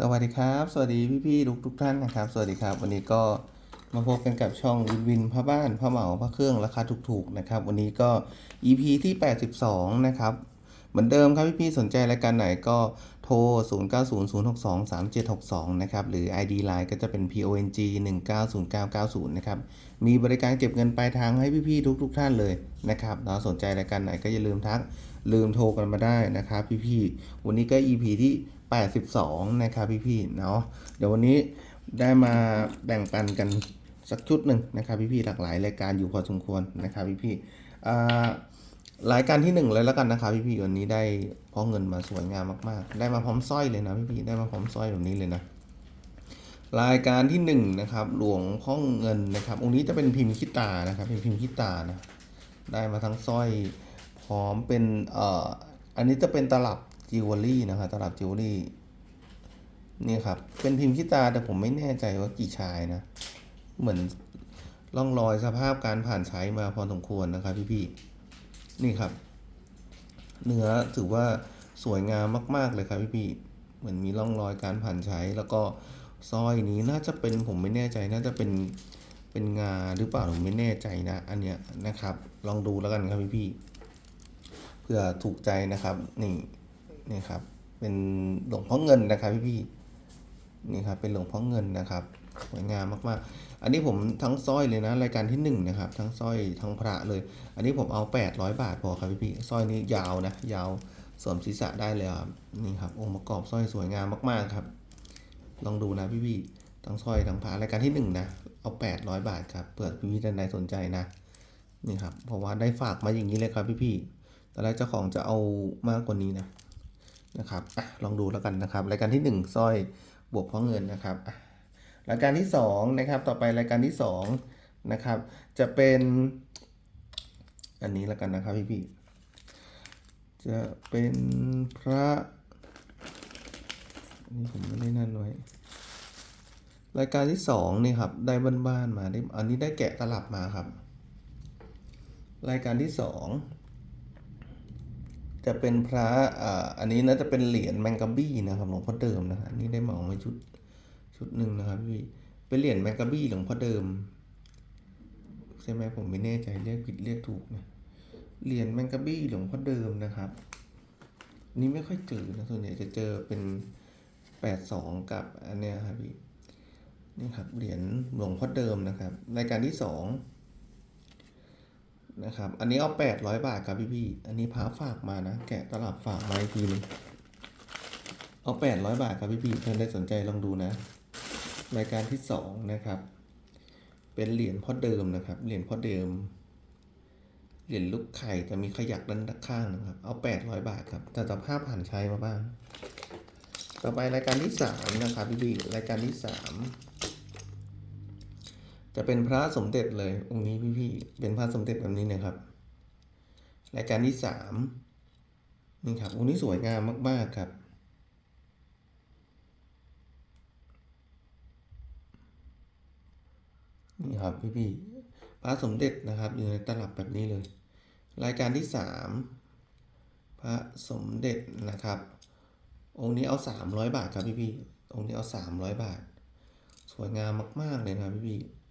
สวัสดีครับ สวัสดีพี่ๆทุกทุกท่านนะครับ สวัสดีครับ วันนี้ก็มาพบกันกับช่องวินวินผ้าบ้านผ้าเหมาผ้าเครื่องราคาถูกๆนะครับ วันนี้ก็ EP ที่ 82 นะครับ เหมือนเดิมครับพี่ๆสนใจรายการไหนก็โทร 0900623762 นะครับ หรือ ID Line ก็จะเป็น PONG 190990 นะครับ มีบริการเก็บเงินปลายทางให้พี่ๆทุกๆท่านเลยนะครับเนาะสนใจรายการไหนก็อย่าลืมทักลืมโทรกันมาได้นะครับพี่ๆวันนี้ก็ EP ที่ 82 นะครับพี่ๆเนาะเดี๋ยววันนี้ได้มาแบ่งปันกันสักชุดหนึ่งนะครับพี่ๆหลากหลายรายการอยู่พอสมควรนะครับพี่ๆอ่รายการที่หนึ่งเลยแล้วกันนะครับพี่ๆวันนี้ได้พราะเงินมาสวยงามมากๆ ได้มาพร้อมสร้อยเลยนะพี่ๆได้มาพร้อมสร้อยแบบนี้เลยนะรายการที่หนึ่งนะครับหลวงพ่อเงินนะครับองค์นี้จะเป็นพิมพ์คิตานะครับเป็นพิมพ์คิตานะได้มาทั้งสร้อยพร้อมเป็นเอ่ออันนี้จะเป็นตลับ จิวเวลรี่นะครับตลับจิวเวลรี่นี่ครับ เป็นพิมพ์คิตาแต่ผมไม่แน่ใจว่ากี่ชายนะ เหมือนร่องรอยสภาพการผ่านใช้มาพอสมควรนะครับพี่ๆนี่ครับ เนื้อถือว่าสวยงามมาก ๆ เลยครับพี่ๆเหมือนมีร่องรอยการผ่านใช้ แล้วก็สร้อยนี้น่าจะเป็นผมไม่แน่ใจน่าจะเป็นเป็นงาหรือเปล่าผมไม่แน่ใจนะ อันเนี้ยนะครับ ลองดูแล้วกันครับพี่ๆเพื่อถูกใจนะครับนี่ นี่ครับ เป็นหลวงพ่อเงินนะครับพี่ๆนี่ครับ เป็นหลวงพ่อเงินนะครับสวยงามมากๆ อันนี้ผมทั้งสร้อยเลยนะ รายการที่หนึ่งนะครับ ทั้งสร้อยทั้งพระเลย อันนี้ผมเอา 800 บาทพอครับพี่พี่สร้อยนี้ยาวนะ ยาวสวมศีรษะได้เลยครับ นี่ครับ องค์ประกอบสร้อยสวยงามมากๆครับ ลองดูนะพี่พี่ทั้งสร้อยทั้งพระรายการที่หนึ่งนะเอา 800 บาทครับเผื่อพี่พี่ท่านใดสนใจนะ นี่ครับ เพราะว่าได้ฝากมาอย่างนี้เลยครับพี่พี่ตอนแรกเจ้าของจะเอามากกว่านี้นะ นะครับอลองดูแล้วกันนะครับ รายการที่หนึ่งสร้อยบวกเพราะเงินนะครับรายการที่สองนะครับ ต่อไปรายการที่สองนะครับ จะเป็น อันนี้แล้วกันนะครับพี่พี่ๆจะเป็นพระนนี้ผมไม่ได้นั่นไว้รายการที่สองนี่ครับ ได้บ้านๆมาได้อันนี้ได้แกะตลับมาครับ รายการที่สอง จะเป็นพระอ่าอันนี้น่าจะเป็นเหรียญแมงกะบี้นะครับหลวงพ่อเดิมนะอันนี่ได้เหมามาชุดชุดหนึ่งนะครับพี่เป็นเหรียญแมงกะบี้หลวงพ่อเดิมใช่ไหมผมไม่แน่ใจเรียกผิดเรียกถูกนะเหรียญแมงกะบี้หลวงพ่อเดิมนะครับ นี่ไม่ค่อยเจอนะส่วนใหญ่จะเจอเป็นแปดสองกับอันเนี้ยครับพี่นี่ครับเหรียญหลวงพ่อเดิมนะครับ รายการที่สอง นะครับ อันนี้เอาแปดร้อยบาทครับพี่พี่ๆอันนี้พาฝากมานะ แกะตลับฝากมาอีกทีนึงเอาแปดร้อยบาทครับพี่พี่ๆท่านได้สนใจลองดูนะ รายการที่สองนะครับ เป็นเหรียญพ่อเดิมนะครับ เหรียญพ่อเดิม เหรียญลูกไข่แต่มีขยักด้านข้างนะครับ เอาแปดร้อยบาทครับ แต่สภาพผ่านใช้มาบ้าง ต่อไปรายการที่สามนะครับพี่พี่ๆรายการที่สาม จะเป็นพระสมเด็จเลยองค์นี้พี่ๆเป็นพระสมเด็จแบบนี้นะครับ รายการที่สามนี่ครับองค์นี้สวยงามมาก ๆ ครับ นี่ครับพี่ๆพระสมเด็จนะครับอยู่ในตลับแบบนี้เลย รายการที่สามพระสมเด็จนะครับ องค์นี้เอาสามร้อยบาทครับพี่ๆองค์นี้เอาสามร้อยบาท สวยงามมาก ๆ เลยนะพี่ๆ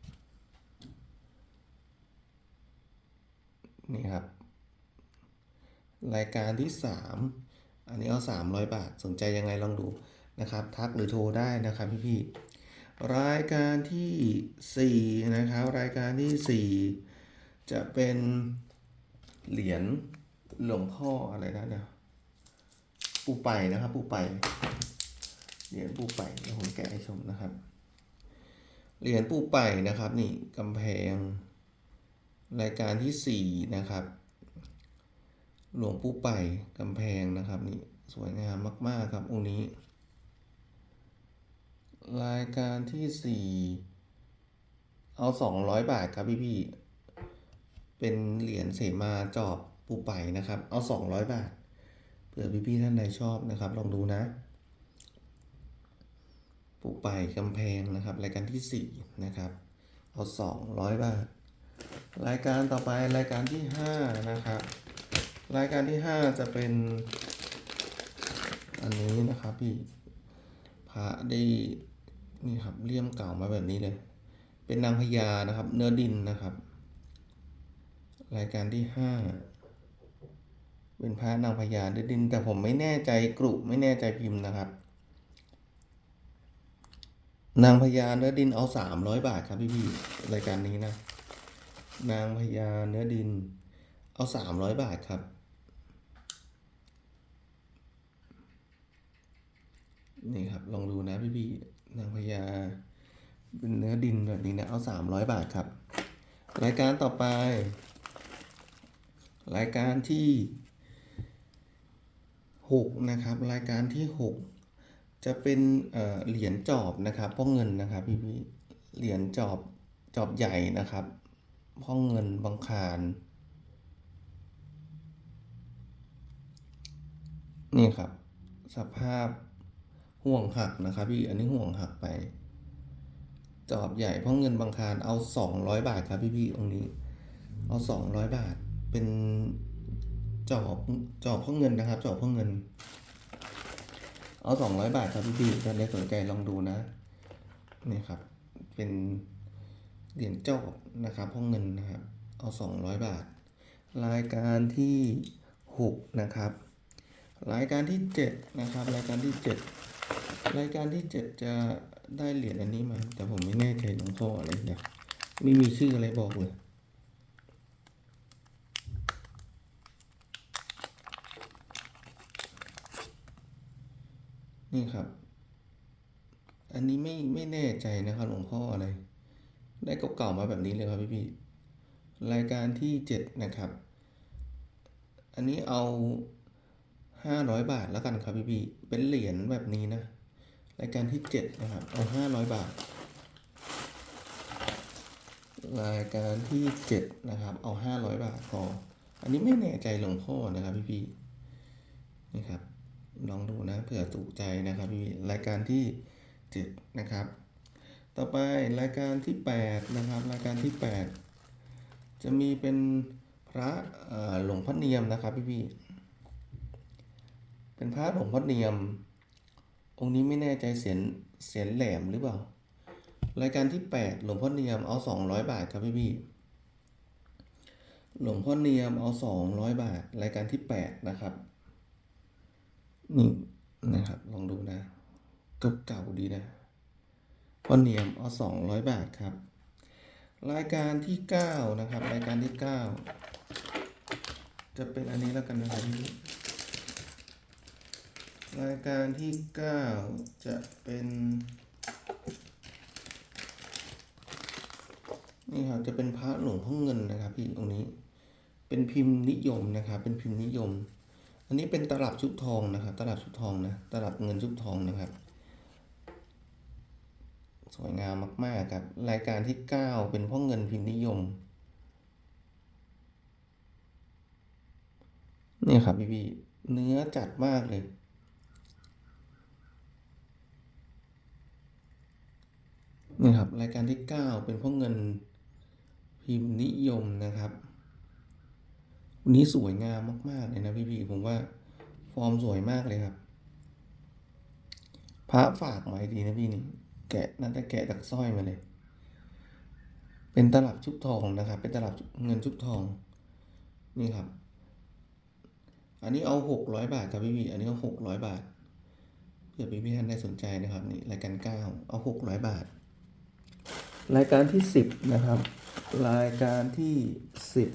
นี่ครับ รายการที่สามอันนี้เอาสามร้อยบาท สนใจยังไงลองดูนะครับ ทักหรือโทรได้นะครับพี่ๆรายการที่สี่นะครับ รายการที่สี่จะเป็นเหรียญหลวงพ่ออะไรนะเนี่ยปูไปนะครับปูไปเหรียญปูไปเดี๋ยวผมแกะให้ชมนะครับเหรียญปูไปนะครับ นี่กำแพง รายการที่สี่นะครับ หลวงปู่ไปกำแพงนะครับนี่สวยงามมาก ๆ ครับองค์นี้ รายการที่สี่เอาสองร้อยบาทครับพี่พี่เป็นเหรียญเสมาจอบปูไปนะครับ เอาสองร้อยบาทเผื่อพี่พี่ท่านใดชอบนะครับ ลองดูนะ ปูไปกำแพงนะครับ รายการที่สี่นะครับ เอาสองร้อยบาท รายการต่อไปรายการที่ห้านะครับ รายการที่ห้าจะเป็น อันนี้นะครับพี่พระได้นี่ครับเลี่ยมเก่ามาแบบนี้เลย เป็นนางพญานะครับ เนื้อดินนะครับ รายการที่ห้าเป็นพระนางพญาเนื้อดิน แต่ผมไม่แน่ใจกรุไม่แน่ใจพิมพ์นะครับ นางพญาเนื้อดินเอาสามร้อยบาทครับพี่พี่ๆรายการนี้นะ นางพญาเนื้อดิน เอาสามร้อยบาทครับ นี่ครับ ลองดูนะพี่พี่นางพญาเป็นเนื้อดินแบบนี้นะ เอาสามร้อยบาทครับ รายการต่อไป รายการที่หกนะครับ รายการที่หกจะเป็นเหรียญจอบนะครับพ่องเงินนะครับ พี่พี่เหรียญจอบจอบใหญ่นะครับ พ่องเงินบางคารนี่ครับ สภาพห่วงหักนะครับพี่อันนี้ห่วงหักไป จอบใหญ่เพราะเงินบางคารเอาสองร้อยบาทครับพี่พี่ๆตรงนี้ เอาสองร้อยบาทเป็นจอบจอบเพราะเงินนะครับ จอบเพราะเงิน เอาสองร้อยบาทครับพี่พี่ๆท่านใดสนใจลองดูนะนี่ครับ เป็น เหรียญจอบนะครับเพราะเงินนะครับเอาสองร้อยบาท รายการที่หกนะครับ รายการที่เจ็ดนะครับ รายการที่เจ็ดรายการที่เจ็ดจะได้เหรียญอันนี้มา แต่ผมไม่แน่ใจหลวงพ่ออะไรเดี๋ยไม่มีชื่ออะไรบอกเลยนี่ครับ อันนี้ไม่ไม่แน่ใจนะครับหลวงพ่ออะไร ได้เก่าๆมาแบบนี้เลยครับพี่พี่ๆรายการที่เจ็ดนะครับ อันนี้เอาห้าร้อยบาทแล้วกันครับพี่พี่ๆเป็นเหรียญแบบนี้นะ รายการที่เจ็ดนะครับ เอาห้าร้อยบาท รายการที่เจ็ดนะครับ เอาห้าร้อยบาทพอ อันนี้ไม่แน่ใจหลวงพ่อนะครับพี่พี่ๆนี่ครับ ลองดูนะเผื่อถูกใจนะครับพี่ๆรายการที่เจ็ดนะครับ ต่อไปรายการที่แปดนะครับ รายการที่แปดจะมีเป็นพระหลวงพ่อเนียมนะครับพี่พี่เป็นพระหลวงพ่อเนียม องค์นี้ไม่แน่ใจเสียนเสียนแหลมหรือเปล่า รายการที่แปดหลวงพ่อเนียมเอาสองร้อยบาทครับพี่พี่หลวงพ่อเนียมเอาสองร้อยบาท รายการที่แปดนะครับนี่นะครับลองดูนะเก่าดีนะ พ่อเนียมเอาสองร้อยบาทครับ รายการที่เก้านะครับ รายการที่เก้าจะเป็นอันนี้แล้วกันนะครับพี่รายการที่เก้าจะเป็นนี่ครับจะเป็นพระหลวงพ่อเงินนะครับพี่ตรงนี้ เป็นพิมพ์นิยมนะครับ เป็นพิมพ์นิยม อันนี้เป็นตลับชุบทองนะครับ ตลับชุบทองนะ ตลับเงินชุบทองนะครับ สวยงามมาก ๆ ครับ รายการที่ 9 เป็นพ่อเงินพิมพ์นิยม นี่ครับพี่พี่เนื้อจัดมากเลย นี่ครับ รายการที่ 9 เป็นพ่อเงินพิมพ์นิยมนะครับวันนี้สวยงามมาก ๆ เลยนะพี่พี่ผมว่าฟอร์มสวยมากเลยครับ พระฝากไว้ดีนะพี่นี่ แกะน่าจะแกะจากสร้อยมาเลย เป็นตลับชุบทองนะครับ เป็นตลับเงินชุบทอง นี่ครับ อันนี้เอาหกร้อยบาทครับพี่พี่อันนี้เอาหกร้อยบาทเผื่อพี่พี่ท่านได้สนใจนะครับนี่รายการเก้าเอาหกร้อยบาท รายการที่สิบนะครับ รายการที่สิบ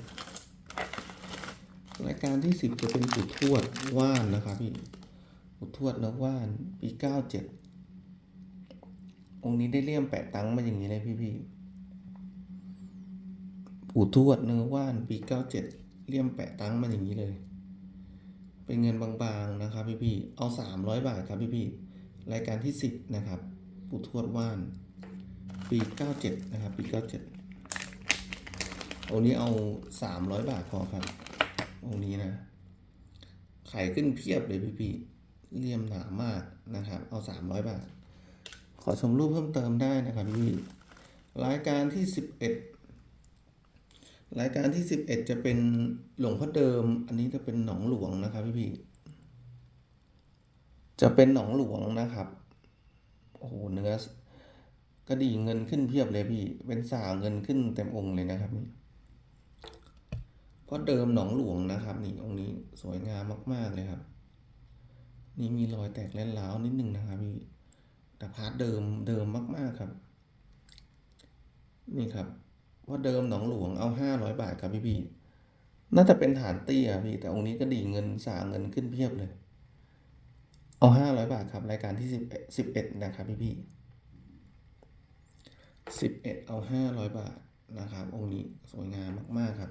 รายการที่สิบจะเป็นปู่ทวดว่านนะครับพี่ปู่ทวดนะว่านปีเก้าเจ็ด องค์นี้ได้เลี่ยมแปะตังค์มาอย่างนี้เลยพี่พี่ปู่ทวดเนื้อว่านปีเก้าเจ็ดเลี่ยมแปะตังค์มาอย่างนี้เลย เป็นเงินบางๆนะครับพี่พี่เอาสามร้อยบาทครับพี่พี่รายการที่สิบนะครับปู่ทวดว่าน ปีเก้าเจ็ดนะครับ ปีเก้าเจ็ดองค์นี้เอาสามร้อยบาทพอครับองค์นี้นะขายขึ้นเพียบเลยพี่พี่เลี่ยมหนามากนะครับ เอาสามร้อยบาท อชมรูปเพิ่มเติมได้นะครับพี่รายการที่สิบเอ็ดรายการที่สิบเอ็ดจะเป็นหลวงพ่อเดิม อันนี้จะเป็นหนองหลวงนะครับพี่พี่จะเป็นหนองหลวงนะครับโอ้โหเนื้อก็ดีเงินขึ้นเพียบเลยพี่ เป็นสาวเงินขึ้นเต็มองค์เลยนะครับนี่พราะเดิมหนองหลวงนะครับ นี่องค์นี้สวยงามมาก ๆเลยครับ นี่มีรอยแตกและร้าวนิดนึงนะครับพี่ แต่พาร์ทเดิมเดิมมากๆครับ นี่ครับว่าเดิมหนองหลวงเอาห้าร้อยบาทครับพี่พี่น่าจะเป็นฐานเตี้ยพี่ แต่องค์นี้ก็ดีเงินสาเงินขึ้นเพียบเลย เอาห้าร้อยบาทครับ รายการที่สิบสิบเอ็ดนะครับพี่พี่สิบเอ็ดเอาห้าร้อยบาทนะครับ องค์นี้สวยงามมากๆครับ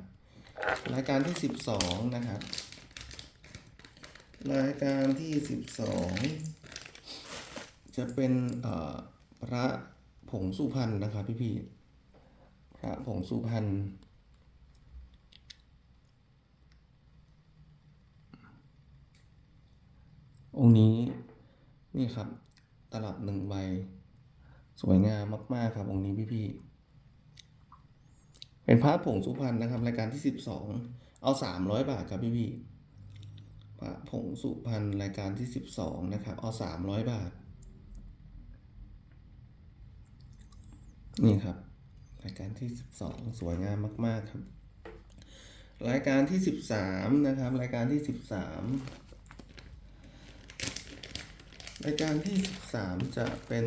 รายการที่สิบสองนะครับ รายการที่สิบสอง จะเป็นพระผงสุพรรณนะครับพี่พี่พระผงสุพรรณองค์นี้นี่ครับตลับหนึ่งใบ สวยงามมาก ๆ ครับองค์นี้พี่พี่ ๆ เป็นพระผงสุพรรณนะครับ รายการที่สิบสองเอาสามร้อยบาทครับพี่พี่พระผงสุพรรณรายการที่สิบสองนะครับ เอาสามร้อยบาท นี่ครับรายการที่สิบสองสวยงามมากๆครับ รายการที่สิบสามนะครับ รายการที่สิบสามรายการที่สิบสามจะเป็น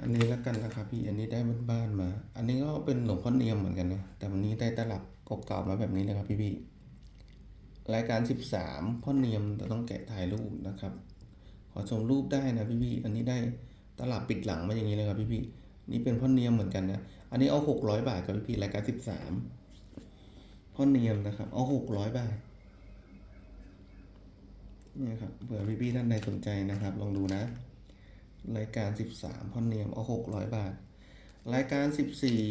อันนี้แล้วกันนะครับพี่ อันนี้ได้บ้านๆมา อันนี้ก็เป็นหลวงพ่อเนียมเหมือนกันนะ แต่วันนี้ได้ตลับเก่าๆมาแบบนี้เลยครับพี่พี่ๆรายการสิบสามพ่อเนียมแต่ต้องแกะถ่ายรูปนะครับ ขอชมรูปได้นะพี่พี่ๆอันนี้ได้ตลับปิดหลังมาอย่างนี้เลยครับพี่พี่ๆ นี่เป็นพ่อเนียมเหมือนกันนะ อันนี้เอาหกร้อยบาทครับพี่พีรายการสิบสามพ่อเนียมนะครับ เอาหกร้อยบาทนี่ครับเผื่อพี่พี่ๆท่านใดสนใจนะครับ ลองดูนะ รายการสิบสามพ่อเนียมเอาหกร้อยบาท รายการสิบสี่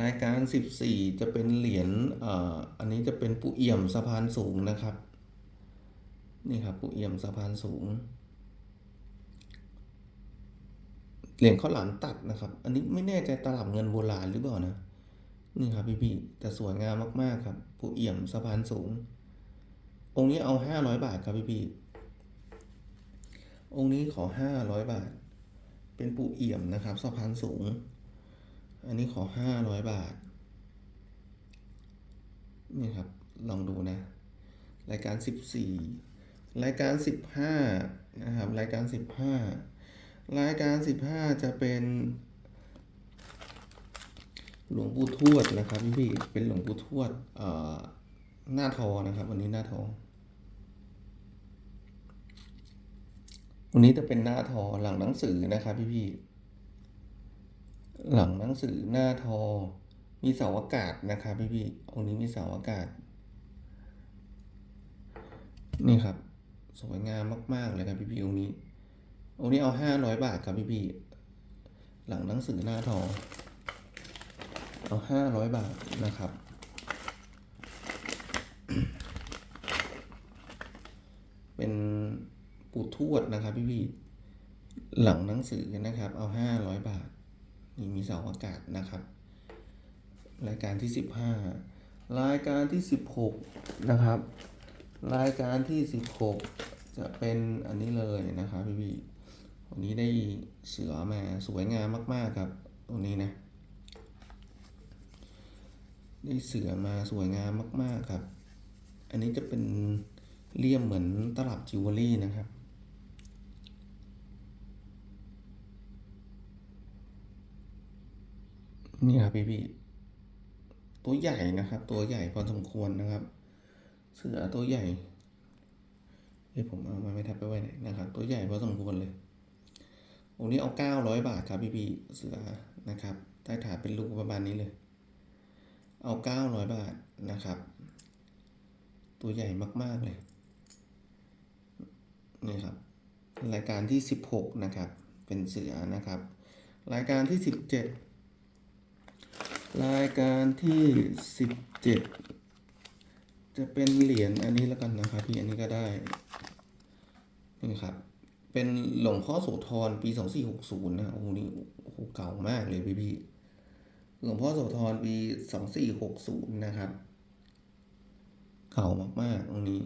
รายการสิบสี่จะเป็นเหรียญอ่ออันนี้จะเป็นปุเอี่ยมสะพานสูงนะครับ นี่ครับปุเอี่ยมสะพานสูง เหรียญข้าวหลามตัดนะครับ อันนี้ไม่แน่ใจตลับเงินโบราณหรือเปล่านะ นี่ครับพี่พี่แต่สวยงามมากๆครับปุเอี่ยมสะพานสูง องค์นี้เอาห้าร้อยบาทครับพี่พี่องค์นี้ขอห้าร้อยบาท เป็นปุเอี่ยมนะครับสะพานสูง อันนี้ขอห้าร้อยบาท นี่ครับ ลองดูนะ รายการสิบสี่ รายการสิบห้านะครับ รายการสิบห้า รายการสิบห้าจะเป็น หลวงปู่ทวดนะครับพี่พี่เป็นหลวงปู่ทวดเอ่อหน้าทอนะครับ วันนี้หน้าทอวันนี้จะเป็นหน้าทอหลังหนังสือนะครับพี่พี่ๆหลังหนังสือหน้าทอ มีเสาอากาศนะครับพี่พี่ๆองค์นี้มีเสาอากาศ นี่ครับ สวยงามมาก ๆ เลยครับพี่พี่ๆองค์นี้ องค์นี้เอาห้าร้อยบาทครับพี่พี่หลังหนังสือหน้าทอเอาห้าร้อยบาทนะครับ เป็นปู่ทวดนะครับพี่พี่หลังหนังสือนะครับ เอาห้าร้อยบาท นี่มีเสาอากาศนะครับ รายการที่สิบห้ารายการที่สิบหกนะครับ รายการที่สิบหกจะเป็นอันนี้เลยนะครับพี่พี่ วันนี้ได้เสือมาสวยงามมาก ๆ ครับตัวนี้นะ ได้เสือมาสวยงามมาก ๆ ครับ อันนี้จะเป็นเลี่ยมเหมือนตลับจิวเวลรี่นะครับนี่ครับพี่พี่ๆตัวใหญ่นะครับ ตัวใหญ่พอสมควรนะครับ เสือตัวใหญ่เฮ้ยผมเอามาไม่ทับไปไว้ไหนนะครับ ตัวใหญ่พอสมควรเลย องค์นี้เอาเก้าร้อยบาทครับพี่พี่เสือนะครับใต้ฐานเป็นลูกประมาณนี้เลย เอาเก้าร้อยบาทนะครับ ตัวใหญ่มาก ๆ เลยนี่ครับ รายการที่สิบหกนะครับ เป็นเสือนะครับ รายการที่สิบเจ็ดรายการที่สิบเจ็ดจะเป็นเหรียญอันนี้แล้วกันนะครับพี่อันนี้ก็ได้นี่ครับ เป็นหลวงพ่อโสธรปีสองสี่หกศูนย์นะโอ้โหนี่โอ้โหเก่ามากเลยพี่พี่ๆหลวงพ่อโสธรปีสองสี่หกศูนย์นะครับ เก่ามากๆตรงนี้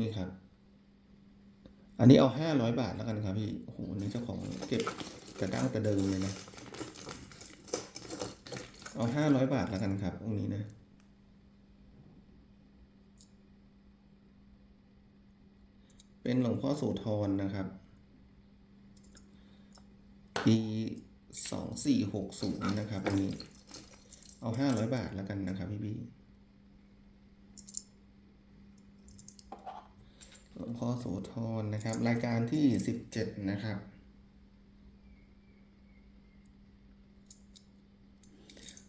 นี่ครับ อันนี้เอาห้าร้อยบาทแล้วกันครับพี่โอ้โหนี้เจ้าของเก็บกระด้างกระเดิงเลยนะ เอาห้าร้อยบาทแล้วกันครับองนี้นะ เป็นหลวงพ่อโสธรนะครับ ปีสองสี่หกศูนย์นะครับอันนี้ เอาห้าร้อยบาทแล้วกันนะครับพี่พี่หลวงพ่อโสธรนะครับ รายการที่สิบเจ็ดนะครับ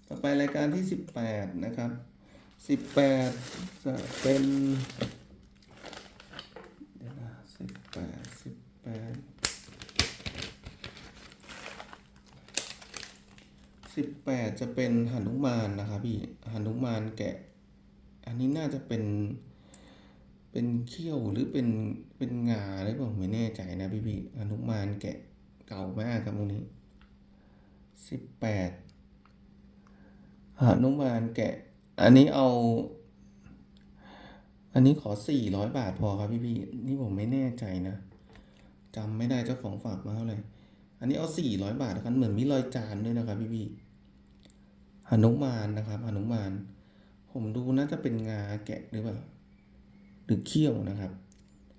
ต่อไปรายการที่สิบแปดนะครับสิบแปดจะเป็นเดี๋ยวนะสิบแปดสิบแปด สิบแปดจะเป็นหนุมานนะครับพี่หนุมานแกะ อันนี้น่าจะเป็น เป็นเขี้ยวหรือเป็น เป็นงาหรือเปล่าไม่แน่ใจนะพี่พี่หนุมานแกะเก่ามากครับตรงนี้สิบแปดหนุมานแกะ อันนี้เอา อันนี้ขอสี่ร้อยบาทพอครับพี่พี่นี่ผมไม่แน่ใจนะจำไม่ได้เจ้าของฝากมาเท่าไหร่อันนี้เอาสี่ร้อยบาทแล้วกันเหมือนมีรอยจานด้วยนะครับพี่พี่ นุมานนะครับหนุมาน ผมดูน่าจะเป็นงาแกะหรือเปล่าหรือเขี้ยวนะครับ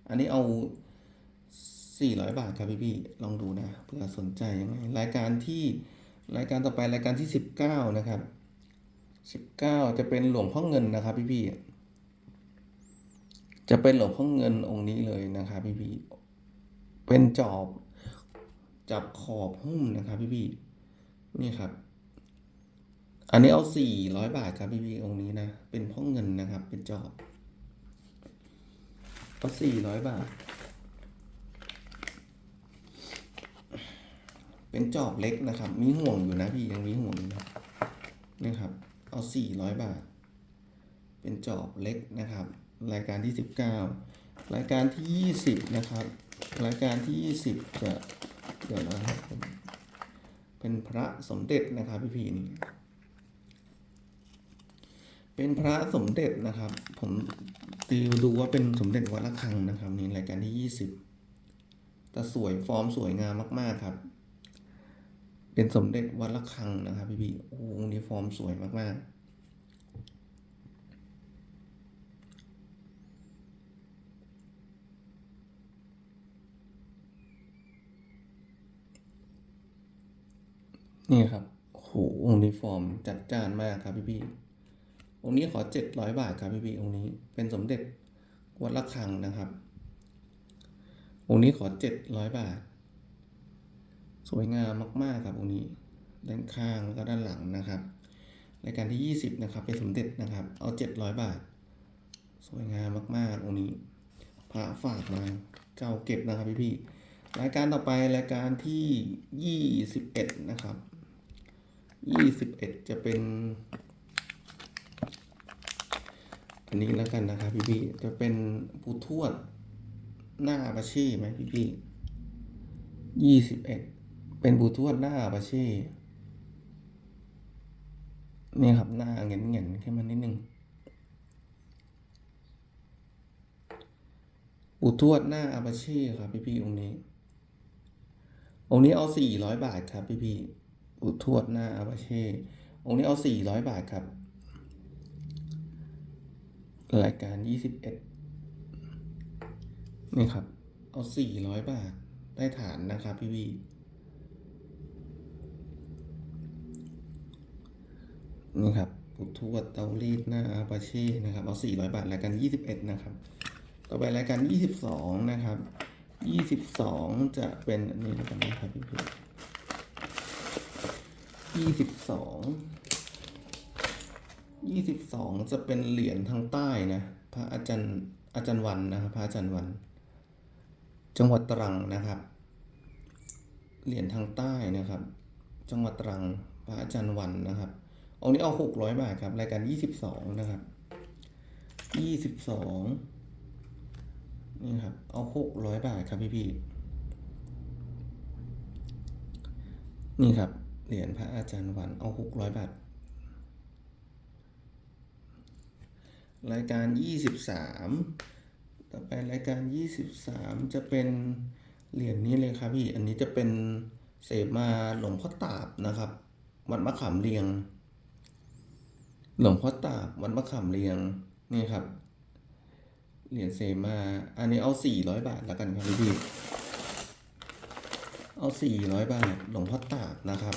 อันนี้เอาสี่ร้อยบาทครับพี่พี่ลองดูนะเผื่อสนใจยังไงรายการที่รายการต่อไปรายการที่สิบเก้านะครับสิบเก้าจะเป็นหลวงพ่อเงินนะครับพี่พี่จะเป็นหลวงพ่อเงินองค์นี้เลยนะครับพี่พี่เป็นจอบจับขอบหุ้มนะครับพี่พี่นี่ครับ อันนี้เอาสี่ร้อยบาทครับพี่พี่องค์นี้นะ เป็นพ่อเงินนะครับ เป็นจอบเอาสี่ร้อยบาท เป็นจอบเล็กนะครับ มีห่วงอยู่นะพี่ยังมีห่วงอยู่นะนี่ครับ เอาสี่ร้อยบาท เป็นจอบเล็กนะครับ รายการที่สิบเก้ารายการที่ยี่สิบนะครับ รายการที่ยี่สิบจะเดี๋ยวนะครับเป็นพระสมเด็จนะครับพี่พี่นี่ เป็นพระสมเด็จนะครับ ผมตีดูว่าเป็นสมเด็จวัดระฆังนะครับนี่รายการที่ยี่สิบแต่สวยฟอร์มสวยงามมาก ๆครับ เป็นสมเด็จวัดระฆังนะครับพี่พี่โอ้โหองค์นี้ฟอร์มสวยมาก ๆนี่ครับโอ้โหองค์นี้ฟอร์มจัดจ้านมากครับพี่พี่ องค์นี้ขอเจ็ดร้อยบาทครับพี่พี่องค์นี้เป็นสมเด็จวัดระฆังนะครับ องค์นี้ขอเจ็ดร้อยบาท สวยงามมาก ๆ ครับองค์นี้ ด้านข้างแล้วก็ด้านหลังนะครับรายการที่ 20 นะครับ เป็นสมเด็จนะครับ เอา 700 บาท สวยงามมาก ๆ องค์นี้พระฝากมาเก่าเก็บนะครับพี่พี่รายการต่อไปรายการที่ 21 นะครับ 21 จะเป็น อันนี้แล้วกันนะครับพี่พี่จะเป็นปูทวดหน้าปาชีไหมพี่พี่ยี่สิบเอ็ดเป็นบลูทูธหน้าอาปาช่นี่ครับหน้าเงียนเงียนขึ้นมานิดนึงบลูทูธหน้าอาปาช่ครับพี่พี่องค์นี้ องค์นี้เอาสี่ร้อยบาทครับพี่พี่ๆบลูทูธหน้าอาปาช่องค์นี้เอาสี่ร้อยบาทครับ รายการยี่สิบเอ็ดนี่ครับ เอาสี่ร้อยบาทได้ฐานนะครับพี่พี่ๆนี่ครับปุทวดเตารีดหน้าอาปาเช่นะครับ เอา400บาทรายการ21นะครับ ต่อไปรายการ22นะครับ22จะเป็นอันนี้นะครับพี่พี่ 22 22จะเป็นเหรียญทางใต้นะพระอาจารย์อาจารย์วันนะครับพระอาจารย์วัน จังหวัดตรังนะครับ เหรียญทางใต้นะครับ จังหวัดตรังพระอาจารย์วันนะครับเองค์นี้เอาหกร้อยบาทครับรายการยี่สิบสองนะครับยี่สิบสองนี่ครับเอาหกร้อยบาทครับพี่พี่นี่ครับเหรียญพระอาจารย์วันเอาหกร้อยบาท รายการยี่สิบสามต่อไปรายการยี่สิบสามจะเป็นเหรียญนี้เลยครับพี่ อันนี้จะเป็นเสมาหลวงพ่อตาบนะครับ วัดมะขามเรียง หลวงพ่อตาบวัดมะขามเรียงนี่ครับ เหรียญเสมา อันนี้เอาสี่ร้อยบาทแล้วกันครับพี่ เอาสี่ร้อยบาทหลวงพ่อตากนะครับ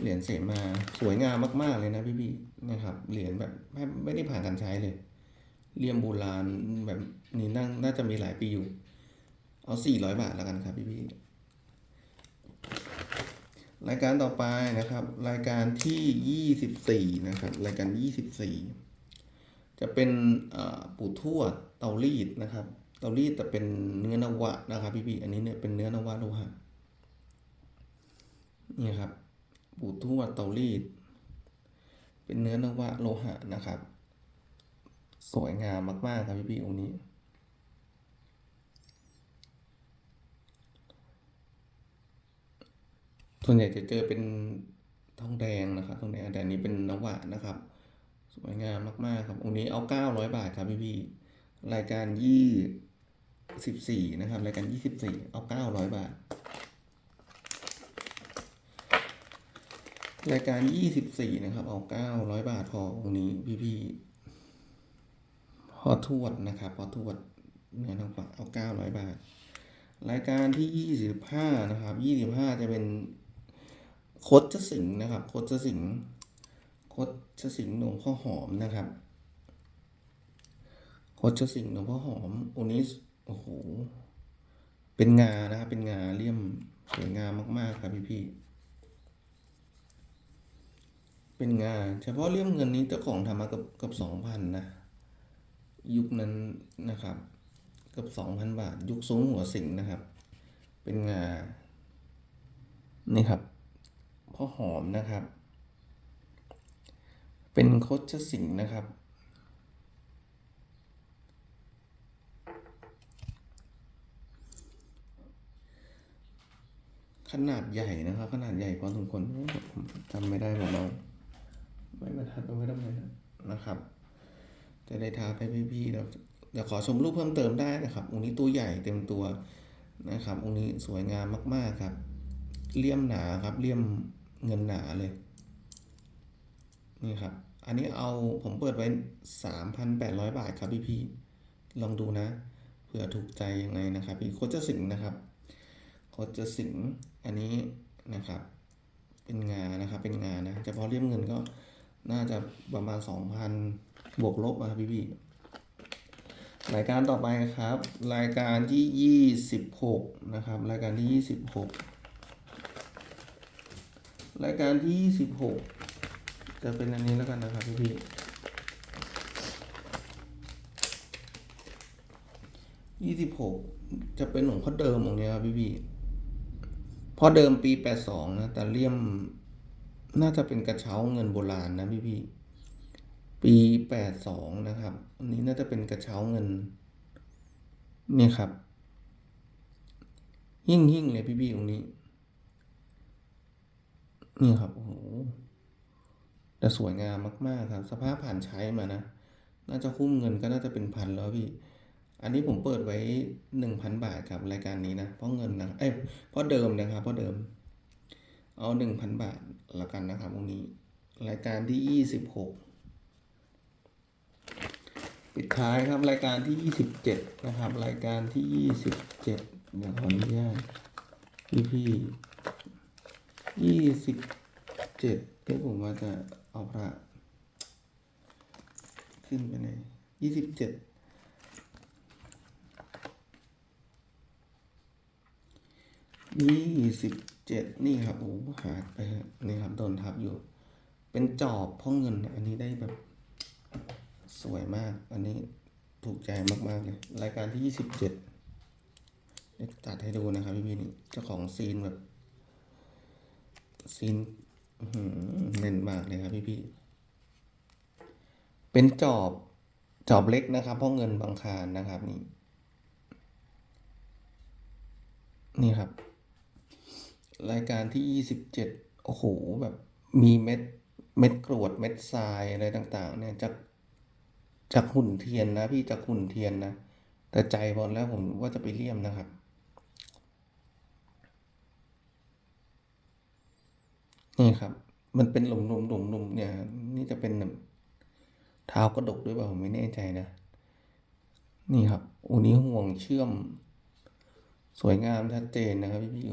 เหรียญเสมาสวยงามมาก ๆ เลยนะพี่พี่นะครับ เหรียญแบบไม่ไม่ได้ผ่านการใช้เลยเลี่ยมโบราณแบบนี้น่าน่าจะมีหลายปีอยู่ เอาสี่ร้อยบาทแล้วกันครับพี่พี่รายการต่อไปนะครับ รายการที่ยี่สิบสี่นะครับ รายการยี่สิบสี่จะเป็นปู่ทวดเตารีดนะครับ เตารีดแต่เป็นเนื้อนวะนะครับ พี่พี่อันนี้เนี่ยเป็นเนื้อนวะโลหะนี่ครับ ปูทวดเตารีด เป็นเนื้อนวะโลหะนะครับ สวยงามมากๆครับพี่พี่ๆองค์นี้ ส่วนใหญ่จะเจอเป็นทองแดงนะครับทองแดงแต่นี้เป็นนวะนะครับ สวยงามมากๆ ครับองค์นี้เอาเก้าร้อยบาทครับพี่พี่ๆรายการยี่สิบสี่นะครับ รายการยี่สิบสี่เอาเก้าร้อยบาท รายการยี่สิบสี่นะครับ เอาเก้าร้อยบาทพอองนี้พี่พี่ๆพอทวดนะครับ พอทวดเนื้อทองฝักเอาเก้าร้อยบาท รายการที่ยี่สิบห้านะครับยี่สิบห้าจะเป็นโคดจสิงนะครับ โคดจสิงโคดจสิงหลวงพ่อหอมนะครับ โคดจสิงหลวงพ่อหอมองนี้โอ้โหเป็นงานะครับเป็นงาเลี่ยมสวยงามมาก ๆ ครับพี่พี่ๆ เป็นงาน เฉพาะเลี่ยมเงินนี้เจ้าของทำมากับกับสองพันนะ ยุคนั้นนะครับกือบสองพันบาท ยุคซุ้มหัวสิงนะครับ เป็นงาน นี่ครับพ่อหอมนะครับ เป็นโคชสิงนะครับขนาดใหญ่นะครับ ขนาดใหญ่พอสมควรจำไม่ได้หมดแล้ว ไม่บรรทัดเอาไว้ทำไมนะนะครับ จะได้ท้าให้พี่ๆเราเดี๋ยวขอชมรูปเพิ่มเติมได้นะครับ องค์นี้ตัวใหญ่เต็มตัวนะครับ องค์นี้สวยงามมากๆครับ เลี่ยมหนาครับ เลี่ยมเงินหนาเลย นี่ครับ อันนี้เอาผมเปิดไว้สามพันแปดร้อยบาทครับพี่ๆลองดูนะ เผื่อถูกใจยังไงนะครับ พี่โคจะสิงนะครับโคจะสิงอันนี้นะครับ เป็นงานะครับ เป็นงานะเฉพาะเลี่ยมเงินก็ น่าจะประมาณสองพันบวกลบนะครับพี่ๆรายการต่อไปครับ รายการที่ยี่สิบหกนะครับ รายการที่ยี่สิบหกรายการที่ยี่สิบหกจะเป็นอันนี้แล้วกันนะครับพี่พี่ยี่สิบหกจะเป็นหลวงพ่อเดิมองค์เนี้ยครับพี่พี่พ่อเดิมปีแปดสองนะ แต่เลี่ยม น่าจะเป็นกระเช้าเงินโบราณนะพี่พี่ปีแปดสองนะครับ อันนี้น่าจะเป็นกระเช้าเงินนี่ครับ หิ่งหิ่งเลยพี่ๆตรงนี้ นี่ครับโอ้โหแต่สวยงามมากๆครับ สภาพผ่านใช้มานะ น่าจะคุ้มเงินก็น่าจะเป็นพันแล้วพี่ อันนี้ผมเปิดไว้หนึ่งพันบาทครับรายการนี้นะ เพราะเงินนะ เอ้ยเพราะเดิมนะครับ เพราะเดิม เอาหนึ่งพันบาทละกันนะครับตรงนี้ รายการที่ยี่สิบหกปิดท้ายครับรายการที่ยี่สิบเจ็ดนะครับ รายการที่ยี่สิบเจ็ดเดี๋ยวขออนุญาตพี่พี่ยี่สิบเจ็ดที่ผมว่าจะเอาพระ ขึ้นไปไหนยี่สิบเจ็ดยี่สิบ เจ็ดนี่ครับโอ้หายไปนี่ครับโดนทับอยู่ เป็นจอบพ่อเงิน อันนี้ได้แบบสวยมาก อันนี้ถูกใจมากๆเลย รายการที่ยี่สิบเจ็ดตัดให้ดูนะครับพี่พี่นี่เจ้าของซีนแบบ ซีนเน้นมากเลยครับพี่พี่เป็นจอบจอบเล็กนะครับพราะเงินบางคารนะครับนี่ นี่ครับ รายการที่ยี่สิบเจ็ดโอ้โห แบบมีเม็ด เม็ดกรวด เม็ดทรายอะไรต่างๆ เนี่ยจากจากหุ่นเทียนนะพี่จากหุ่นเทียนนะ แต่ใจบอลแล้วผมว่าจะไปเลี่ยมนะครับ นี่ครับ มันเป็นหลุมหลุมหลุมหลุมเนี่ย นี่จะเป็นเท้ากระดกด้วยเปล่าผมไม่แน่ใจนะ นี่ครับอ้นี้ห่วงเชื่อม สวยงามชัดเจนนะครับพี่พี่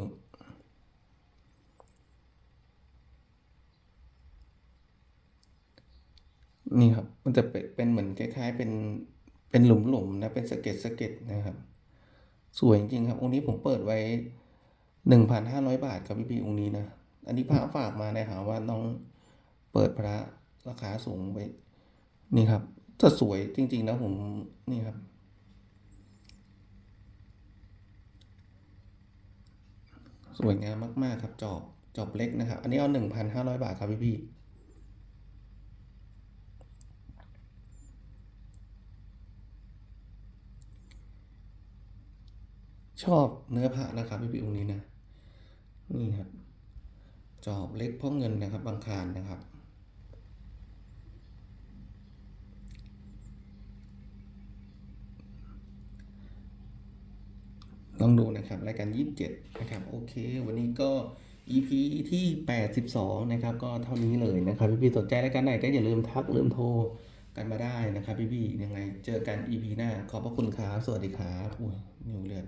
นี่ครับ มันจะเป็นเหมือนคล้าย ๆ เป็นเป็นหลุมหลุมนะ เป็นสะเก็ดสเก็ดนะครับ สวยจริงๆครับ องค์นี้ผมเปิดไว้หนึ่งพันห้าร้อยบาทครับพี่พี่องค์นี้นะ อันนี้พระฝากมานะหาว่าน้องเปิดพระราคาสูงไป นี่ครับจะสวยจริง ๆ นะผมนี่ครับสวยงามมาก ๆ ครับจอบจอบเล็กนะครับ อันนี้เอาหนึ่งพันห้าร้อยบาทครับพี่พี่ ชอบเนื้อผ้านะครับพี่พี่องค์นี้นะ นี่ครับ จอบเล็กเพ่อเงินนะครับ บางคารนะครับ ลองดูนะครับ รายการ 27 นะครับ โอเค วันนี้ก็ EP ที่ 82 นะครับ ก็เท่านี้เลยนะครับ พี่ๆสนใจรายการไหนก็อย่าลืมทักลืมโทรกันมาได้นะครับพี่ๆยังไงเจอกัน EP หน้า ขอบพระคุณครับ สวัสดีครับอุ้ยนิ้วเลือด